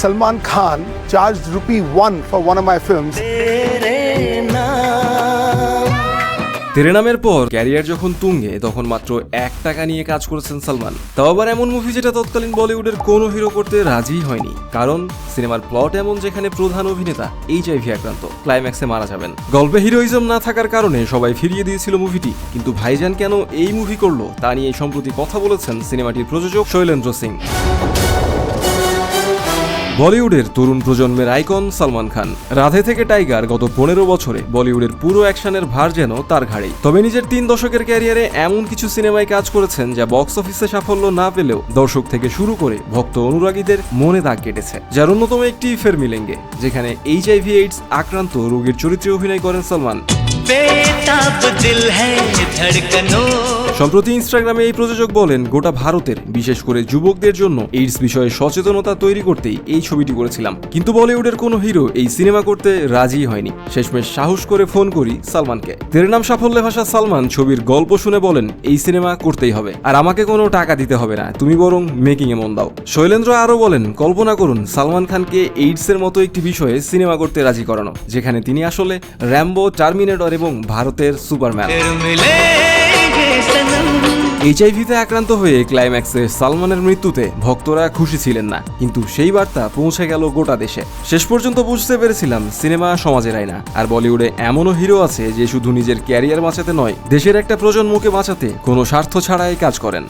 Salman Khan charged rupee one for one of my films. তেরে নামের পর career যখন তুঙ্গে তখন মাত্র এক টাকা নিয়ে কাজ করেছেন সালমান তাও আবার এমন মুভি যেটা তৎকালীন বলিউডের কোনো হিরো করতে রাজি হয়নি কারণ সিনেমার প্লট এমন যেখানে প্রধান অভিনেতা এইচআইভি আক্রান্ত ক্লাইম্যাক্সে মারা যাবেন। গল্পে হিরোইজম না থাকার কারণে সবাই ফিরিয়ে দিয়েছিল মুভিটি কিন্তু ভাইজান কেন এই মুভি করল তা নিয়ে সম্প্রতি কথা বলেছেন সিনেমাটির প্রযোজক শৈলেন্দ্র সিং। বলিউডের তরুণ প্রজন্মের আইকন সালমান খান। রাধে থেকে টাইগার গত পনেরো বছরে বলিউডের পুরো অ্যাকশনের ভার যেন তার ঘাড়েই। তবে নিজের তিন দশকের ক্যারিয়ারে এমন কিছু সিনেমায় কাজ করেছেন যা বক্স অফিসে সাফল্য না পেলেও দর্শক থেকে শুরু করে ভক্ত অনুরাগীদের মনে দাগ কেটেছে, যার অন্যতম একটি ফের মিলেঙ্গে যেখানে এইচআইভি এইডস আক্রান্ত রোগীর চরিত্রে অভিনয় করেন সালমান। বেতাব দিল হ্যাঁ ধড়কনো সম্প্রতি ইনস্টাগ্রামে এই প্রযোজক বলেন গোটা ভারতের বিশেষ করে যুবকদের জন্য এইডস বিষয়ে সচেতনতা তৈরি করতেই এই ছবিটি করেছিলাম। কিন্তু বলিউডের কোনো হিরো এই সিনেমা করতে রাজি হয়নি। শেষমেশ সাহস করে ফোন করি সালমানকে। তেরে নাম সাফল্যে ভাষা সালমান ছবির গল্প শুনে বলেন এই সিনেমা করতেই হবে। আর আমাকে কোনো টাকা দিতে হবে না তুমি বরং মেকিং এ মন দাও। শৈলেন্দ্র আরও বলেন কল্পনা করুন সালমান খানকে এইডসের মতো একটি বিষয়ে সিনেমা করতে রাজি করানো যেখানে তিনি আসলে র্যাম্বো টার্মিনেটর এবং ভারতের সুপারম্যান এইচআইভিতে আক্রান্ত হয়ে ক্লাইম্যাক্সে সালমানের মৃত্যুতে ভক্তরা খুশি ছিলেন না। কিন্তু সেই বার্তা পৌঁছে গেল গোটা দেশে। শেষ পর্যন্ত বুঝতে পেরেছিলাম সিনেমা সমাজের আয়না। আর বলিউডে এমনও হিরো আছে যে শুধু নিজের ক্যারিয়ার বাঁচাতে নয়, দেশের একটা প্রজন্মকে বাঁচাতে কোনো স্বার্থ ছাড়াই কাজ করেন।